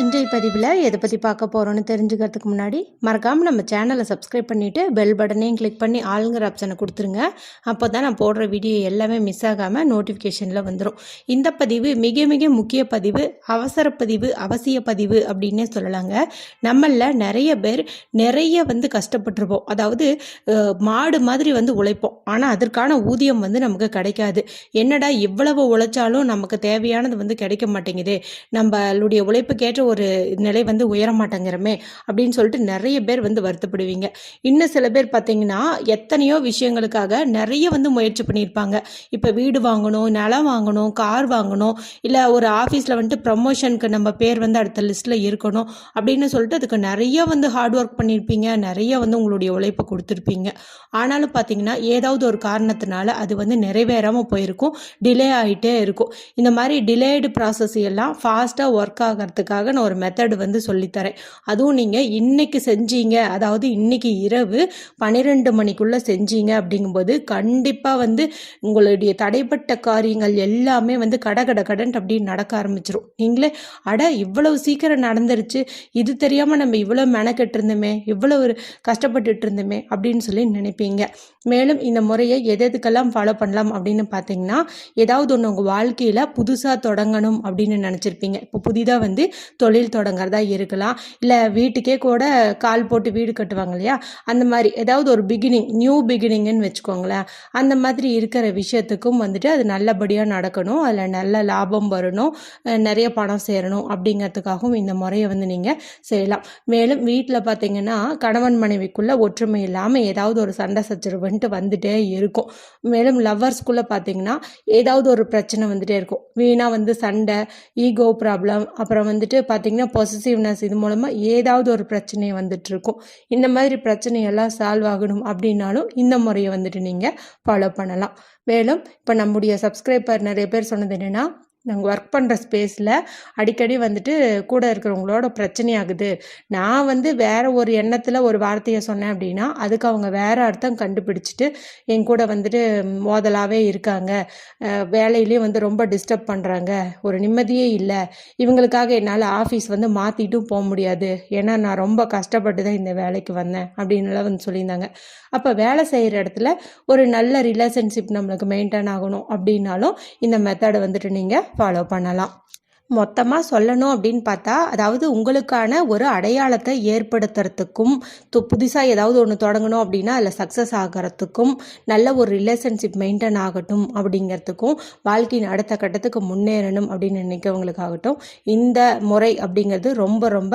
இன்றைய பதிவில் எதை பற்றி பார்க்க போகிறோன்னு தெரிஞ்சுக்கிறதுக்கு முன்னாடி மறக்காமல் நம்ம சேனலை சப்ஸ்கிரைப் பண்ணிவிட்டு பெல் பட்டனையும் கிளிக் பண்ணி ஆளுங்கிற ஆப்ஷனை கொடுத்துருங்க. அப்போ தான் நான் போடுற வீடியோ எல்லாமே மிஸ் ஆகாமல் நோட்டிஃபிகேஷனில் வந்துடும் இந்த பதிவு மிக மிக முக்கிய பதிவு அவசர பதிவு அவசிய பதிவு அப்படின்னே சொல்லலாங்க. நம்மளில் நிறைய பேர் நிறைய வந்து கஷ்டப்பட்டிருப்போம். அதாவது மாடு மாதிரி வந்து உழைப்போம். ஆனால் அதற்கான ஊதியம் வந்து நமக்கு கிடைக்காது. என்னடா இவ்வளவு உழைச்சாலும் நமக்கு தேவையானது வந்து கிடைக்க மாட்டேங்குது. நம்மளுடைய உழைப்புக்கேற்ற ஒரு நிலை வந்து உயர மாட்டேங்கிறமே அப்படின்னு சொல்லிட்டு நிறைய பேர் வந்து வருத்தப்படுவீங்க. இன்னும் சில பேர் பார்த்தீங்கன்னா எத்தனையோ விஷயங்களுக்காக நிறைய வந்து முயற்சி பண்ணியிருப்பாங்க. இப்போ வீடு வாங்கணும் நிலம் வாங்கணும் கார் வாங்கணும் இல்லை ஒரு ஆஃபீஸில் வந்துட்டு ப்ரமோஷனுக்கு நம்ம பேர் வந்து அடுத்த லிஸ்ட்டில் இருக்கணும் அப்படின்னு சொல்லிட்டு அதுக்கு நிறைய வந்து ஹார்ட் ஒர்க் பண்ணியிருப்பீங்க. நிறைய வந்து உங்களுடைய உழைப்பை கொடுத்துருப்பீங்க. ஆனாலும் பார்த்தீங்கன்னா ஏதாவது ஒரு காரணத்தினால அது வந்து நிறைவேறாமல் போயிருக்கும். டிலே ஆகிட்டே இருக்கும். இந்த மாதிரி டிலேடு ப்ராசஸ் எல்லாம் ஃபாஸ்ட்டாக ஒர்க் ஆகிறதுக்காக நான் ஒரு மெத்தடு வந்து சொல்லித்தரேன். அதுவும் நீங்கள் இன்னைக்கு செஞ்சீங்க அதாவது இன்னைக்கு இரவு பன்னிரெண்டு மணிக்குள்ளே செஞ்சீங்க அப்படிங்கும்போது கண்டிப்பாக வந்து உங்களுடைய தடைப்பட்ட காரியங்கள் எல்லாமே வந்து கட கட கடன் அப்படின்னு நடக்க ஆரம்பிச்சிரும். நீங்களே அட இவ்வளவு சீக்கிரம் நடந்துருச்சு இது தெரியாமல் நம்ம இவ்வளோ மெனக்கெட்டு இருந்தோமே ஒரு கஷ்டப்பட்டுட்டு இருந்தோமே அப்படின்னு சொல்லி நினைப்பீங்க. மேலும் இந்த முறையை எது எதுக்கெல்லாம் ஃபாலோ பண்ணலாம் அப்படின்னு பார்த்தீங்கன்னா ஏதாவது ஒன்று உங்கள் வாழ்க்கையில் புதுசாக தொடங்கணும் அப்படின்னு நினச்சிருப்பீங்க. இப்போ புதிதாக வந்து தொழில் தொடங்குறதா இருக்கலாம். இல்லை வீட்டுக்கே கூட கால் போட்டு வீடு கட்டுவாங்க இல்லையா? அந்த மாதிரி ஏதாவது ஒரு பிகினிங் நியூ பிகினிங்னு வச்சுக்கோங்களேன். அந்த மாதிரி இருக்கிற விஷயத்துக்கும் வந்துட்டு அது நல்லபடியாக நடக்கணும். அதில் நல்ல லாபம் வரணும். நிறைய பணம் சேரணும் அப்படிங்கிறதுக்காகவும் இந்த முறையை வந்து நீங்கள் செய்யலாம். மேலும் வீட்டில் பார்த்தீங்கன்னா கணவன் மனைவிக்குள்ளே ஒற்றுமை இல்லாமல் ஏதாவது ஒரு சண்டை சச்சரவுன்ட்டு வந்துட்டே இருக்கும். மேலும் லவ்வர்ஸ்குள்ளே பார்த்தீங்கன்னா ஏதாவது ஒரு பிரச்சனை வந்துட்டே இருக்கும். வீணாக வந்து சண்டை ஈகோ ப்ராப்ளம் அப்புறம் வந்துட்டு பார்த்தீங்கன்னா பொசிசிவ்னஸ் இது மூலமாக ஏதாவது ஒரு பிரச்சனை வந்துட்டுருக்கும். இந்த மாதிரி பிரச்சனையெல்லாம் சால்வ் ஆகணும் அப்படின்னாலும் இந்த முறையை வந்துட்டு நீங்கள் ஃபாலோ பண்ணலாம். மேலும் இப்போ நம்முடைய சப்ஸ்கிரைபர் நிறைய பேர் சொன்னது என்னென்னா நாங்கள் ஒர்க் பண்ணுற ஸ்பேஸில் அடிக்கடி வந்துட்டு கூட இருக்கிறவங்களோட பிரச்சனையாகுது. நான் வந்து வேறு ஒரு எண்ணத்தில் ஒரு வார்த்தையை சொன்னேன் அப்படின்னா அதுக்கு அவங்க வேறு அர்த்தம் கண்டுபிடிச்சிட்டு என் கூட வந்துட்டு மோதலாகவே இருக்காங்க. அஹ் வேலையிலேயே வந்து ரொம்ப டிஸ்டர்ப் பண்ணுறாங்க ஒரு நிம்மதியே இல்லை. இவங்களுக்காக என்னால் ஆஃபீஸ் வந்து மாற்றிட்டும் போக முடியாது. ஏன்னா நான் ரொம்ப கஷ்டப்பட்டு தான் இந்த வேலைக்கு வந்தேன் அப்படின்னுலாம் வந்து சொல்லியிருந்தாங்க. அப்போ வேலை செய்கிற இடத்துல ஒரு நல்ல ரிலேஷன்ஷிப் நம்மளுக்கு மெயின்டைன் ஆகணும் அப்படின்னாலும் இந்த மெத்தடை வந்துட்டு நீங்கள் ஃபாலோ பண்ணலாம். மொத்தமாக சொல்லணும் அப்படின்னு பார்த்தா அதாவது உங்களுக்கான ஒரு அடையாளத்தை ஏற்படுத்துறதுக்கும் து புதுசாக ஏதாவது ஒன்று தொடங்கணும் அப்படின்னா அதில் சக்ஸஸ் ஆகிறதுக்கும் நல்ல ஒரு ரிலேஷன்ஷிப் மெயின்டைன் ஆகட்டும் அப்படிங்கிறதுக்கும் வாழ்க்கையின் அடுத்த கட்டத்துக்கு முன்னேறணும் அப்படின்னு நினைக்கிறவங்களுக்காகட்டும் இந்த முறை அப்படிங்கிறது ரொம்ப ரொம்ப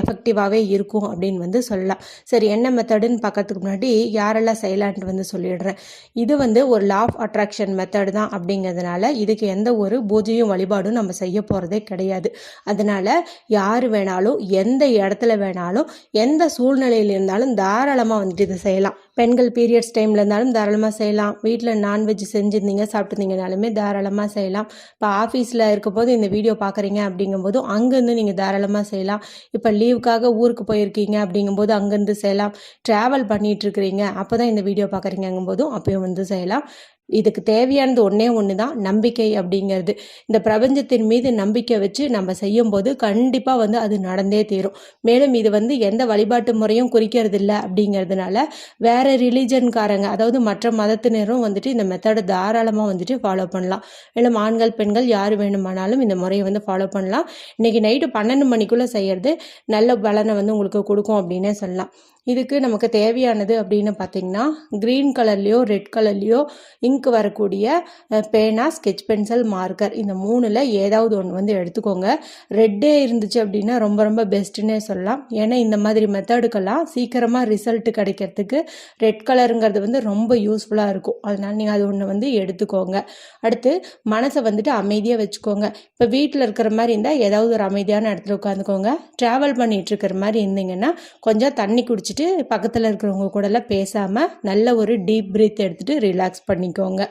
எஃபெக்டிவாகவே இருக்கும் அப்படின்னு வந்து சொல்லலாம். சரி என்ன மெத்தடுன்னு பார்க்கறதுக்கு முன்னாடி யாரெல்லாம் செய்யலான்ட்டு வந்து சொல்லிடுறேன். இது வந்து ஒரு லா ஆஃப் அட்ராக்ஷன் மெத்தட் தான் அப்படிங்கிறதுனால இதுக்கு எந்த ஒரு பூஜையும் வழிபாடும் நம்ம செய்ய போகிறதே கிடையாது. அதனால் யார் வேணாலும் எந்த இடத்துல வேணாலும் எந்த சூழ்நிலையில் இருந்தாலும் தாராளமாக வந்துட்டு இதை செய்யலாம். பெண்கள் பீரியட்ஸ் டைமில் இருந்தாலும் தாராளமாக செய்யலாம். வீட்டில் நான்வெஜ் செஞ்சுருந்தீங்க சாப்பிட்டுருந்தீங்கனாலுமே தாராளமாக செய்யலாம். இப்போ ஆஃபீஸில் இருக்கும்போது போது இந்த வீடியோ பார்க்குறீங்க அப்படிங்கும்போதும் அங்கேருந்து நீங்கள் தாராளமாக செய்யலாம். இப்போ லீவுக்காக ஊருக்கு போயிருக்கீங்க அப்படிங்கும்போது அங்கேருந்து செய்யலாம். ட்ராவல் பண்ணிகிட்ருக்கிறீங்க அப்போ தான் இந்த வீடியோ பார்க்குறீங்கங்கும்போதும் அப்பயும் வந்து செய்யலாம். இதுக்கு தேவையானது ஒன்றே ஒன்று தான் நம்பிக்கை அப்படிங்கிறது. இந்த பிரபஞ்சத்தின் மீது நம்பிக்கை வச்சு நம்ம செய்யும்போது கண்டிப்பாக வந்து அது நடந்தே தீரும். மேலும் இது வந்து எந்த வழிபாட்டு முறையும் குறிக்கிறது இல்லை அப்படிங்கிறதுனால வேற ரிலீஜன்காரங்க அதாவது மற்ற மதத்தினரும் வந்துட்டு இந்த மெத்தடை தாராளமாக வந்துட்டு ஃபாலோ பண்ணலாம். மேலும் ஆண்கள் பெண்கள் யார் வேணுமானாலும் இந்த முறையை வந்து ஃபாலோ பண்ணலாம். இன்னைக்கு நைட்டு பன்னெண்டு மணிக்குள்ளே செய்யறது நல்ல பலனை வந்து உங்களுக்கு கொடுக்கும் அப்படின்னே சொல்லலாம். இதுக்கு நமக்கு தேவையானது அப்படின்னு பார்த்தீங்கன்னா க்ரீன் கலர்லேயோ ரெட் கலர்லேயோ இங்க் வரக்கூடிய பேனா ஸ்கெச் பென்சில் மார்க்கர் இந்த மூணில் ஏதாவது ஒன்று வந்து எடுத்துக்கோங்க. ரெட்டே இருந்துச்சு அப்படின்னா ரொம்ப ரொம்ப பெஸ்ட்டுன்னே சொல்லலாம். ஏன்னா இந்த மாதிரி மெத்தடுக்கெல்லாம் சீக்கிரமாக ரிசல்ட் கிடைக்கிறதுக்கு ரெட் கலருங்கிறது வந்து ரொம்ப யூஸ்ஃபுல்லாக இருக்கும். அதனால் நீங்கள் அது ஒன்று வந்து எடுத்துக்கோங்க. அடுத்து மனசை வந்துட்டு அமைதியாக வச்சுக்கோங்க. இப்போ வீட்டில் இருக்கிற மாதிரி இருந்தால் ஏதாவது ஒரு அமைதியான இடத்துல உட்காந்துக்கோங்க. ட்ராவல் பண்ணிகிட்டு இருக்கிற மாதிரி இருந்தீங்கன்னா கொஞ்சம் தண்ணி குடிச்சிட்டு வச்சுட்டு பக்கத்தில் இருக்கிறவங்க கூடலாம் பேசாமல் நல்ல ஒரு டீப் பிரீத் எடுத்துகிட்டு ரிலாக்ஸ் பண்ணிக்கோங்க.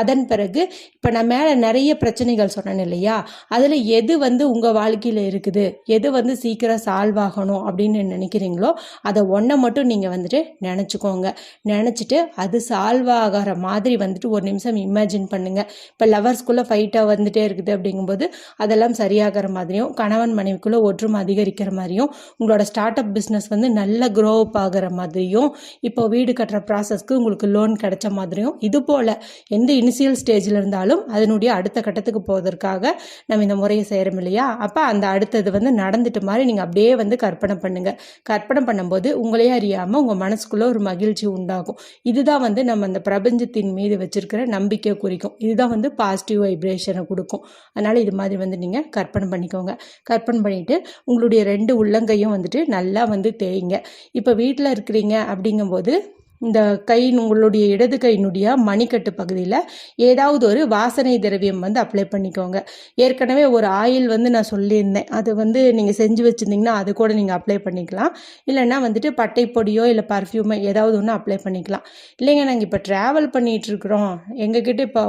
அதன் பிறகு இப்போ நான் மேலே நிறைய பிரச்சனைகள் சொன்னேன் இல்லையா? அதில் எது வந்து உங்கள் வாழ்க்கையில் இருக்குது? எது வந்து சீக்கிரம் சால்வ் ஆகணும் அப்படின்னு நினைக்கிறீங்களோ அதை ஒன்றை மட்டும் நீங்கள் வந்துட்டு நினச்சிக்கோங்க. நினச்சிட்டு அது சால்வ் ஆகிற மாதிரி வந்துட்டு ஒரு நிமிஷம் இமேஜின் பண்ணுங்கள் இப்போ லவர்ஸ்குள்ளே ஃபைட்டாக வந்துட்டே இருக்குது அப்படிங்கும்போது அதெல்லாம் சரியாகிற மாதிரியும் கணவன் மனைவிக்குள்ளே ஒற்றுமை அதிகரிக்கிற மாதிரியும் உங்களோட ஸ்டார்ட் அப் பிஸ்னஸ் வந்து நல்ல க்ரோ அப் ஆகிற மாதிரியும் இப்போ வீடு கட்டுற ப்ராசஸ்க்கு உங்களுக்கு லோன் கிடைச்ச மாதிரியும் இது போல் எந்த இனிஷியல் ஸ்டேஜில் இருந்தாலும் அதனுடைய அடுத்த கட்டத்துக்கு போவதற்காக நம்ம இந்த முறையை செய்கிறோம் இல்லையா? அப்போ அந்த அடுத்தது வந்து நடந்துட்டு மாதிரி நீங்கள் அப்படியே வந்து கற்பனை பண்ணுங்கள் கற்பனை பண்ணும்போது உங்களையே அறியாமல் உங்கள் மனசுக்குள்ளே ஒரு மகிழ்ச்சி உண்டாகும். இதுதான் வந்து நம்ம அந்த பிரபஞ்சத்தின் மீது வச்சிருக்கிற நம்பிக்கை குறிக்கும். இதுதான் வந்து பாசிட்டிவ் வைப்ரேஷனை கொடுக்கும். அதனால் இது மாதிரி வந்து நீங்கள் கற்பனை பண்ணிக்கோங்க. கற்பனை பண்ணிவிட்டு உங்களுடைய ரெண்டு உள்ளங்கையும் வந்துட்டு நல்லா வந்து தேய்ங்க. இப்போ வீட்டில் இருக்கிறீங்க அப்படிங்கும்போது இந்த கை உங்களுடைய இடது கையினுடைய மணிக்கட்டு பகுதியில் ஏதாவது ஒரு வாசனை திரவியம் வந்து அப்ளை பண்ணிக்கோங்க. ஏற்கனவே ஒரு ஆயில் வந்து நான் சொல்லியிருந்தேன். அது வந்து நீங்கள் செஞ்சு வச்சுருந்தீங்கன்னா அது கூட நீங்கள் அப்ளை பண்ணிக்கலாம். இல்லைன்னா வந்துட்டு பட்டை பொடியோ இல்லை பர்ஃப்யூமோ ஏதாவது ஒன்று அப்ளை பண்ணிக்கலாம். இல்லைங்க நாங்கள் இப்போ ட்ராவல் பண்ணிகிட்டு இருக்கிறோம். எங்ககிட்ட இப்போ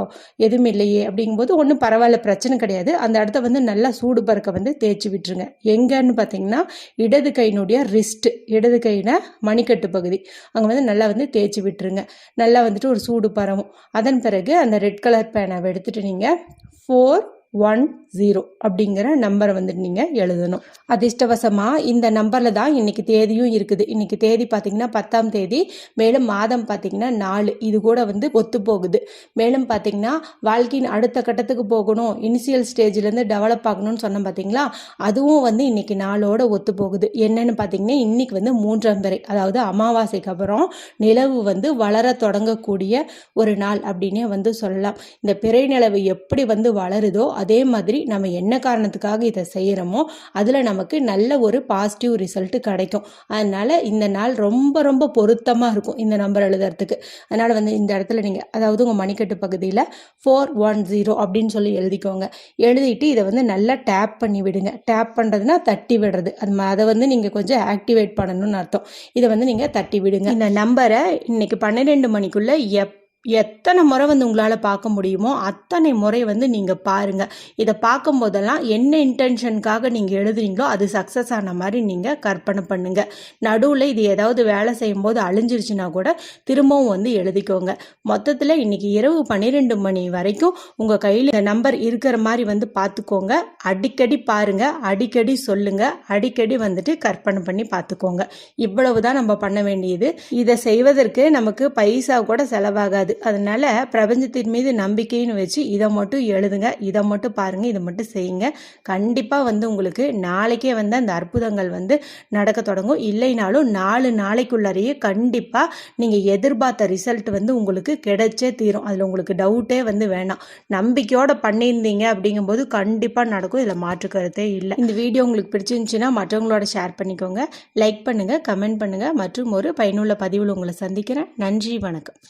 எதுவும் இல்லையே அப்படிங்கும்போது ஒன்றும் பரவாயில்ல பிரச்சனை கிடையாது. அந்த இடத்த வந்து நல்லா சூடு பறக்க வந்து தேய்ச்சி விட்டுருங்க. எங்கன்னு பார்த்தீங்கன்னா இடது கையினுடைய ரிஸ்ட் இடது கையின மணிக்கட்டு பகுதி. அங்கே வந்து நல்லா வந்து தேய்ச்சி விட்டுருங்க. நல்லா வந்துட்டு ஒரு சூடு பரவும். அதன் பிறகு அந்த ரெட் கலர் பேனாவை எடுத்துகிட்டு நீங்கள் ஃபோர் ஒன் ஜீரோ அப்படிங்கிற நம்பரை வந்துட்டு நீங்கள் எழுதணும். அதிர்ஷ்டவசமாக இந்த நம்பரில் தான் இன்றைக்கி தேதியும் இருக்குது. இன்றைக்கி தேதி பார்த்திங்கன்னா பத்தாம் தேதி. மேலும் மாதம் பார்த்திங்கன்னா நாலு. இது கூட வந்து ஒத்து போகுது. மேலும் பார்த்திங்கன்னா வாழ்க்கையின் அடுத்த கட்டத்துக்கு போகணும். இனிஷியல் ஸ்டேஜ்லேருந்து டெவலப் ஆகணும்னு சொன்னோம் பார்த்தீங்களா அதுவும் வந்து இன்றைக்கி நாளோட ஒத்து போகுது. என்னென்னு பார்த்தீங்கன்னா இன்றைக்கி வந்து மூன்றாம் பிறை அதாவது அமாவாசைக்கு அப்புறம் நிலவு வந்து வளர தொடங்கக்கூடிய ஒரு நாள் அப்படின்னே வந்து சொல்லலாம். இந்த பிறை நிலவு எப்படி வந்து வளருதோ அதே மாதிரி நம்ம என்ன காரணத்துக்காக இதை செய்கிறோமோ அதில் நமக்கு நல்ல ஒரு பாசிட்டிவ் ரிசல்ட்டு கிடைக்கும். அதனால் இந்த நாள் ரொம்ப ரொம்ப பொருத்தமாக இருக்கும் இந்த நம்பர் எழுதுறதுக்கு. அதனால் வந்து இந்த இடத்துல நீங்கள் அதாவது உங்கள் மணிக்கட்டு பகுதியில் ஃபோர் ஒன் ஜீரோ அப்படின்னு சொல்லி எழுதிக்கோங்க. எழுதிட்டு இதை வந்து நல்லா டேப் பண்ணி விடுங்க. டேப் பண்ணுறதுனா தட்டி விடுறது. அது அதை வந்து நீங்கள் கொஞ்சம் ஆக்டிவேட் பண்ணணும்னு அர்த்தம். இதை வந்து நீங்கள் தட்டி விடுங்க. இந்த நம்பரை இன்னைக்கு பன்னிரெண்டு மணிக்குள்ளே எப் எத்தனை முறை வந்து உங்களால் பார்க்க முடியுமோ அத்தனை முறை வந்து நீங்கள் பாருங்கள் இதை பார்க்கும்போதெல்லாம் என்ன இன்டென்ஷனுக்காக நீங்கள் எழுதுறீங்களோ அது சக்ஸஸ் ஆன மாதிரி நீங்கள் கற்பனை பண்ணுங்கள் நடுவில் இது ஏதாவது வேலை செய்யும்போது அழிஞ்சிருச்சுன்னா கூட திரும்பவும் வந்து எழுதிக்கோங்க. மொத்தத்தில் இன்றைக்கி இரவு பன்னிரெண்டு மணி வரைக்கும் உங்கள் கையில் இந்த நம்பர் இருக்கிற மாதிரி வந்து பார்த்துக்கோங்க. அடிக்கடி பாருங்கள் அடிக்கடி சொல்லுங்கள் அடிக்கடி வந்துட்டு கற்பனை பண்ணி பார்த்துக்கோங்க. இவ்வளவு தான் நம்ம பண்ண வேண்டியது. இதை செய்வதற்கு நமக்கு பைசா கூட செலவாகாது. முடியாது அதனால பிரபஞ்சத்தின் மீது நம்பிக்கைன்னு வச்சு இதை மட்டும் எழுதுங்க இதை மட்டும் பாருங்கள் இதை மட்டும் செய்யுங்க. கண்டிப்பாக வந்து உங்களுக்கு நாளைக்கே வந்து அந்த அற்புதங்கள் வந்து நடக்க தொடங்கும். இல்லைனாலும் நாலு நாளைக்குள்ளாரையே கண்டிப்பாக நீங்கள் எதிர்பார்த்த ரிசல்ட் வந்து உங்களுக்கு கிடைச்சே தீரும். அதில் உங்களுக்கு டவுட்டே வந்து வேணாம். நம்பிக்கையோடு பண்ணியிருந்தீங்க அப்படிங்கும்போது கண்டிப்பாக நடக்கும். இதில் மாற்று கருத்தே இல்லை. இந்த வீடியோ உங்களுக்கு பிடிச்சிருந்துச்சுன்னா மற்றவங்களோட ஷேர் பண்ணிக்கோங்க. லைக் பண்ணுங்கள் கமெண்ட் பண்ணுங்கள் மற்றும் ஒரு பயனுள்ள பதிவில் உங்களை சந்திக்கிறேன். நன்றி வணக்கம்.